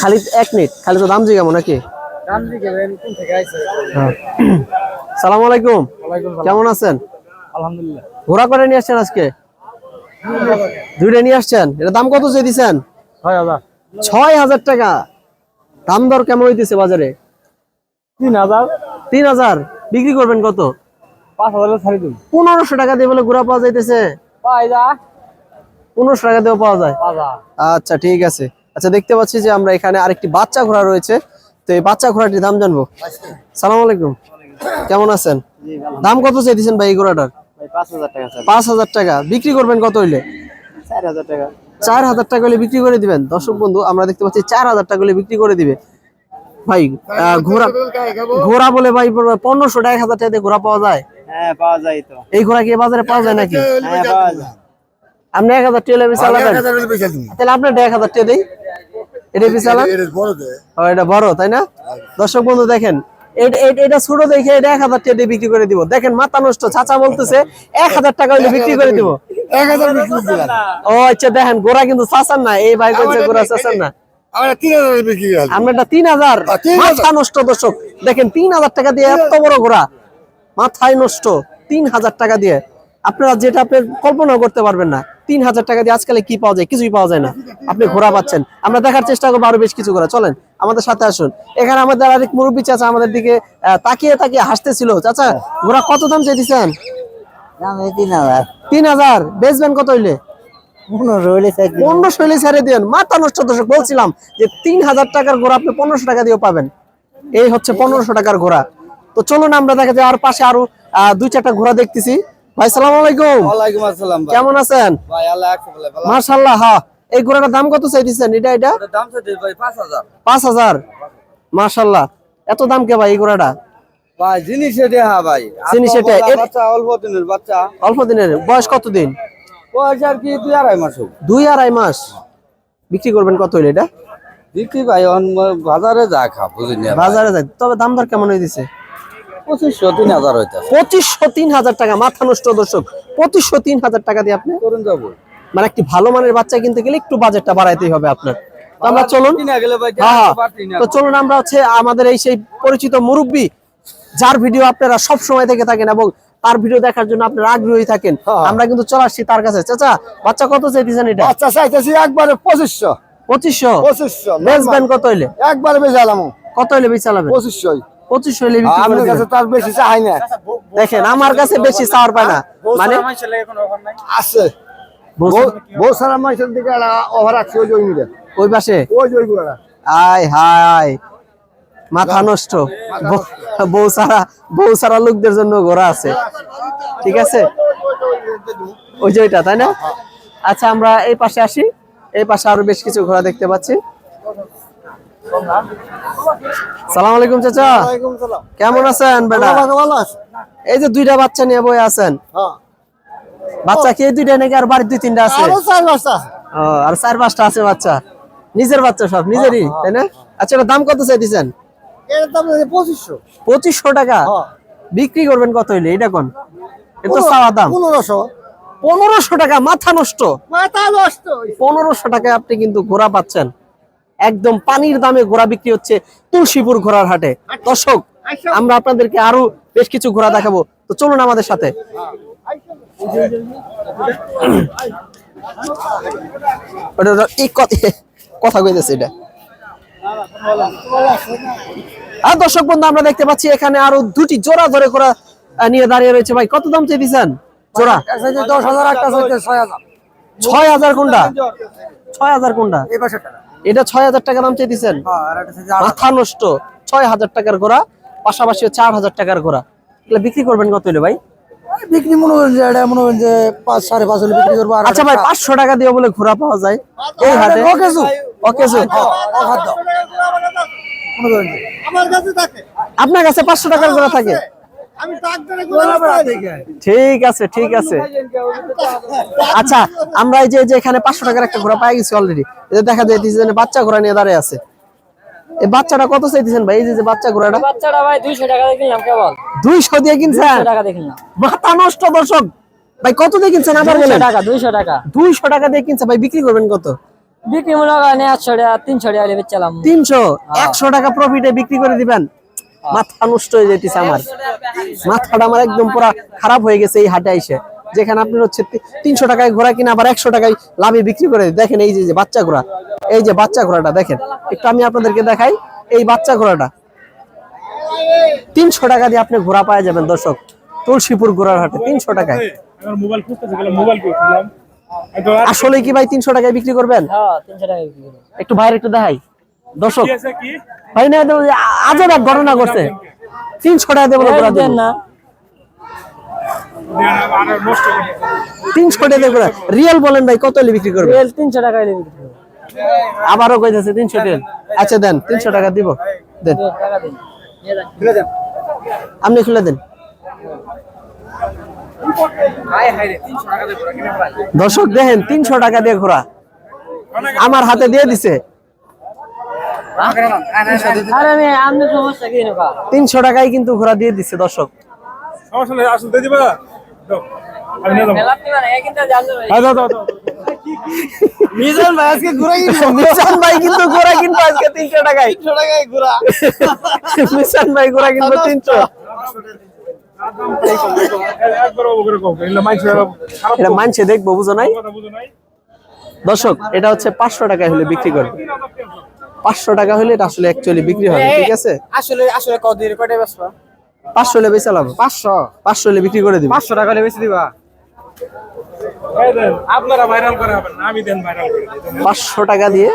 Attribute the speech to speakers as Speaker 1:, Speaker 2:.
Speaker 1: খালি এক মিনিট খালি তো দাম জিগামো নাকি? হ্যাঁ। সালাম আলাইকুম। কেমন আছেন?
Speaker 2: আলহামদুলিল্লাহ।
Speaker 1: ঘোরা করে নিয়ে আসছেন আজকে? দুইটা নিয়ে আসছেন? এটা দাম কত চেয়ে দিছেন?
Speaker 2: ছয় হাজার।
Speaker 1: টাকা। দাম দর কেমন হইতেছে বাজারে?
Speaker 2: তিন হাজার।
Speaker 1: তিন হাজার। বিক্রি করবেন কত?
Speaker 2: পাঁচ হাজার ছাড়ি দিন
Speaker 1: পনেরোশো টাকা দিয়ে বলে ঘোরা পাওয়া যাইতেছে। পনেরোশো টাকা দিয়েও পাওয়া যায়। আচ্ছা ঠিক আছে। আচ্ছা দেখতে পাচ্ছি যে আমরা এখানে আরেকটি বাচ্চা ঘোড়া রয়েছে। তো এই বাচ্চা ঘোড়াটির দাম জানব? সালাম আলাইকুম। কেমন আছেন? দাম কত চাইতেছেন ভাই এই ঘোড়াটার?
Speaker 2: পাঁচ হাজার টাকা।
Speaker 1: বিক্রি করবেন কত হইলে?
Speaker 2: চার হাজার টাকা
Speaker 1: হলে বিক্রি করে দিবেন। দর্শক বন্ধু আমরা দেখতে পাচ্ছি চার হাজার টাকা হলে বিক্রি করে দিবে। ভাই ঘোড়া ঘোড়া বলে ভাই পনেরোশো টাকা এক হাজার টাকা দিয়ে ঘোড়া পাওয়া যায়?
Speaker 2: হ্যাঁ পাওয়া যায় তো
Speaker 1: এই ঘোড়া কি বাজারে পাওয়া যায় নাকি?
Speaker 2: হ্যাঁ পাওয়া যায়।
Speaker 1: আপনি এক হাজার টাকা তাহলে আপনার এক হাজার টাকা দেই। এটা চালান ও, এটা বড় তাই না? দর্শক বন্ধু দেখেন এটা- ছোট দেখে এটা এক হাজার টাকা বিক্রি করে দিব। দেখেন মাথা নষ্ট চাচা বলতেছে এক হাজার টাকা হলে বিক্রি করে দিব। ও আচ্ছা দেখেন গোড়া কিন্তু চাচান না এই ভাই গোড়া চাচান না। তিন হাজার মাথা নষ্ট দর্শক। দেখেন তিন হাজার টাকা দিয়ে এত বড় ঘোড়া মাথায় নষ্ট তিন হাজার টাকা দিয়ে। আপনারা যেটা আপনি কল্পনা করতে পারবেন না। তিন হাজার টাকা দিয়ে আজকালে কি পাওয়া যায়? কিছুই পাওয়া যায় না। আপনি ঘোরা পাচ্ছেন। আমরা দেখার চেষ্টা করব আরও বেশ কিছু ঘোড়া চলেন আমাদের সাথে আসুন। এখানে আমাদের আরেক মুরব্বী চাচা আমাদের দিকে তাকিয়ে তাকিয়ে হাসতেছিল। চাচা ঘোড়া কত দাম চাইতেছেন?
Speaker 2: দাম তিন হাজার।
Speaker 1: বেচবেন কত হইলে? পনেরোশো ছেড়ে দেন মাথা নষ্ট দর্শক বলছিলাম যে তিন হাজার টাকার ঘোড়া আপনি পনেরোশো টাকা দিয়েও পাবেন। এই হচ্ছে পনেরোশো টাকার ঘোড়া। তো চলুন আমরা দেখা যায় আর পাশে আরও দুই চারটা ঘোড়া দেখতেছি। ভাই সালাম আলাইকুম।
Speaker 2: ওয়ালাইকুম আসসালাম ভাই।
Speaker 1: কেমন আছেন?
Speaker 2: ভাই আল্লাহ ভালো
Speaker 1: মার্শাল্লাহ হ্যাঁ এই ঘোড়াটার দাম কত চাইতেছেন? এটা এটা?
Speaker 2: দাম চাইছে ভাই পাঁচ হাজার।
Speaker 1: পাঁচ হাজার? মার্শাল্লাহ এত দাম কে ভাই এই ঘোড়াটা?
Speaker 2: ভাই জিনিসে দেহা ভাই।
Speaker 1: জিনিসে এর-
Speaker 2: বাচ্চা অল্প দিনের বাচ্চা।
Speaker 1: অল্প দিনের। বয়স কত দিন?
Speaker 2: বয়স আর কি দুই আড়াই মাস
Speaker 1: দুই আড়াই মাস। বিক্রি করবেন কত হইলে এটা?
Speaker 2: বিক্রি ভাই অন- বাজারে যা খা বুঝিনি
Speaker 1: বাজারে যায় তবে দাম দর কেমন হয়ে দিছে
Speaker 2: পঁচিশশো তিন হাজার হইতে
Speaker 1: পঁচিশশো তিন হাজার টাকা মাথা নষ্ট দর্শক পঁচিশশো তিন হাজার টাকা দিয়ে আপনি
Speaker 2: করুন যাব
Speaker 1: মানে একটি ভালো মানের বাচ্চা কিনতে গেলে একটু বাজেটটা বাড়াইতেই হবে আপনার। আমরা চলুন হ্যাঁ তো চলুন আমরা হচ্ছে আমাদের এই সেই পরিচিত মুরব্বী যার ভিডিও আপনারা সব সময় থেকে থাকেন এবং তার ভিডিও দেখার জন্য আপনারা আগ্রহী থাকেন
Speaker 2: হ্যাঁ।
Speaker 1: আমরা কিন্তু চলে আসছি তার কাছে। চাচা বাচ্চা কত চাইতেছেন এটা?
Speaker 2: বাচ্চা চাইতেছি একবারে পঁচিশশো।
Speaker 1: পঁচিশশো?
Speaker 2: পঁচিশশো
Speaker 1: বেচবেন কত হইলে?
Speaker 2: একবারে বেশি আলাম
Speaker 1: কত হইলে বেচা লাবেন
Speaker 2: পঁচিশশো
Speaker 1: পঁচিশশো।
Speaker 2: বেশি চাই না
Speaker 1: দেখেন আমার কাছে বেশি চাওয়ার পায় না। মানে
Speaker 2: আছে।
Speaker 1: বলছেন,
Speaker 2: সারা মাসের দিকে ওভার আছে ওই ওই
Speaker 1: ওই পাশে?
Speaker 2: ওই ওই
Speaker 1: আয় হায়। মাথা নষ্ট। বউ- বউ সারা বউ সারা লোকদের জন্য ঘোরা আছে। ঠিক আছে? ওই যে ওইটা তাই না? আচ্ছা আমরা এই পাশে আসি। এই পাশে আরও বেশ কিছু ঘোরা দেখতে পাচ্ছি। সালাম আলাইকুম চাচা। কেমন আছেন বেটা? এই যে দুইটা বাচ্চা নিয়ে বই আছেন।
Speaker 2: হ্যাঁ।
Speaker 1: বাচ্চা কি দুইটা নাকি আর বাড়ির দুই তিনটা আছে?
Speaker 2: আরও চার পাঁচটা আছে
Speaker 1: বাচ্চা। নিজের বাচ্চা সব নিজেরই তাই না? আচ্ছা দাম কত চাইতেছেন?
Speaker 2: এর দাম পঁচিশশো।
Speaker 1: টাকা?
Speaker 2: হ্যাঁ।
Speaker 1: বিক্রি করবেন কত হইলে? এটা কোন? চাওয়া দাম।
Speaker 2: পনেরোশো।
Speaker 1: পনেরোশো টাকা মাথা নষ্ট।
Speaker 2: মাথা নষ্ট।
Speaker 1: পনেরোশো টাকায় আপনি কিন্তু ঘোড়া পাচ্ছেন। একদম পানির দামে ঘোড়া বিক্রি হচ্ছে তুলসীপুর ঘোড়ার হাটে। দর্শক আমরা আপনাদেরকে আরও বেশ কিছু ঘোড়া দেখাবো। তো চলুন আমাদের সাথে। কথা- কইতেছে এটা। আর দর্শক বন্ধু আমরা দেখতে পাচ্ছি এখানে আরও দুটি জোড়া ধরে ঘোড়া নিয়ে দাঁড়িয়ে রয়েছে। ভাই কত দাম চেয়ে দিচ্ছেন জোড়া
Speaker 2: দশ হাজার হাজার।
Speaker 1: ছয় হাজার কোনটা? ছয় হাজার কোনটা?
Speaker 2: এই পাশে টাকা
Speaker 1: এটা ছয় হাজার টাকা দাম চেয়ে দিচ্ছেন
Speaker 2: হ্যাঁ
Speaker 1: মাথা নষ্ট। ছয় হাজার টাকার ঘোড়া পাশাপাশি চার হাজার টাকার ঘোড়া। এগুলো বিক্রি করবেন কত হলে ভাই?
Speaker 2: বিক্রি মনে করেন যে এটা মনে করেন যে পাঁচ সাড়ে পাঁচ হলে বিক্রি করব
Speaker 1: আচ্ছা ভাই পাঁচশো টাকা দিয়ে বলে ঘোড়া পাওয়া যায়। এই হাটে
Speaker 2: অকেজু
Speaker 1: অকেজো আপনার কাছে পাঁচশো টাকার ঘোড়া থাকে? ঠিক আছে ঠিক আছে। আচ্ছা আমরা এই যে এখানে পাঁচশো টাকার একটা ঘোড়া পাই গেছি অলরেডি দেখা যায় যে বাচ্চা ঘোড়া নিয়ে দাঁড়িয়ে আছে। এই বাচ্চাটা কত চাইতেছেন ভাই? এই যে যে বাচ্চা ঘোড়াটা।
Speaker 3: বাচ্চাটা ভাই দুইশো টাকা দিয়ে কিনলাম কেবল
Speaker 1: দুইশো দিয়ে কিনছেন?
Speaker 3: দুইশো টাকা দিয়ে কিনলাম।
Speaker 1: মাথা নষ্ট দর্শক। ভাই কত দিয়ে কিনছেন আবার
Speaker 3: দুইশো
Speaker 1: বলেন।
Speaker 3: টাকা দুইশো টাকা।
Speaker 1: দুইশো টাকা দিয়ে কিনছে। ভাই বিক্রি করবেন কত?
Speaker 3: বিক্রি মনে করেন একশো টাকা তিনশো টাকা হলে বেচালাম
Speaker 1: তিনশো। একশো টাকা প্রফিটে বিক্রি করে দিবেন। মাথা নষ্ট হয়ে যেতেছে আমার। মাথাটা আমার একদম পুরা খারাপ হয়ে গেছে এই হাটে এসে। যেখানে আপনি হচ্ছে তিনশো টাকায় ঘোড়া কিনা আবার একশো টাকায় লাভে বিক্রি করে দেখেন এই যে যে বাচ্চা ঘোড়া এই যে বাচ্চা ঘোড়াটা দেখেন। একটু আমি আপনাদেরকে দেখাই এই বাচ্চা ঘোড়াটা। তিনশো টাকা দিয়ে আপনি ঘোড়া পাওয়া যাবেন দর্শক। তুলসীপুর ঘোড়ার হাটে তিনশো টাকায়। আসলে কি ভাই তিনশো টাকায় বিক্রি করবেন?
Speaker 3: হ্যাঁ
Speaker 1: একটু বাইরে একটু দেখাই। দর্শক ভাই না একদম এক ঘটনা করছে তিনশো টাকা দেবো
Speaker 3: না
Speaker 2: দেন আর নষ্ট করে
Speaker 1: তিনশো টাকা দিয়ে রিয়েল বলেন ভাই কত বিক্রি করবে
Speaker 3: তিনশো টাকা
Speaker 1: আবারও কইতেছে তিনশো টাকা আচ্ছা দেন তিনশো টাকা দিব। দেন। আপনি খুলে দেন। দর্শক দেখেন তিনশো টাকা দিয়ে ঘোরা। আমার হাতে দিয়ে দিছে
Speaker 3: আরে আমি আপনি সমস্যা কি নৌকা
Speaker 1: তিনশো টাকায় কিন্তু ঘোরা দিয়ে দিচ্ছে দর্শক।
Speaker 2: হ্যাঁ
Speaker 1: মিজান ভাই আজকে কিনবো। মিজান ভাই কিন্তু কিনবো আজকে তিনশো টাকায়। তিনশো টাকায় মিজান ভাই কিনবো তিনশো।
Speaker 2: করে
Speaker 1: এটা মানছে দেখব বুঝো নাই?
Speaker 2: বুঝো নাই।
Speaker 1: দর্শক এটা হচ্ছে পাঁচশো টাকায় হলে বিক্রি করবে। পাঁচশো টাকা হলে এটা আসলে অ্যাকচুয়ালি বিক্রি হবে ঠিক আছে?
Speaker 3: আসলে আসলে কদিন কয়টা বেচবা?
Speaker 1: পাঁচশো হলে বেচা লাভ
Speaker 3: পাঁচশো?
Speaker 1: পাঁচশো হলে বিক্রি করে দিবি।
Speaker 3: পাঁচশো টাকা হলে বেচে দিবা?
Speaker 2: আপনারা ভাইরাল করে হবেন না আমি দেন ভাইরাল করে দিই
Speaker 1: পাঁচশো টাকা দিয়ে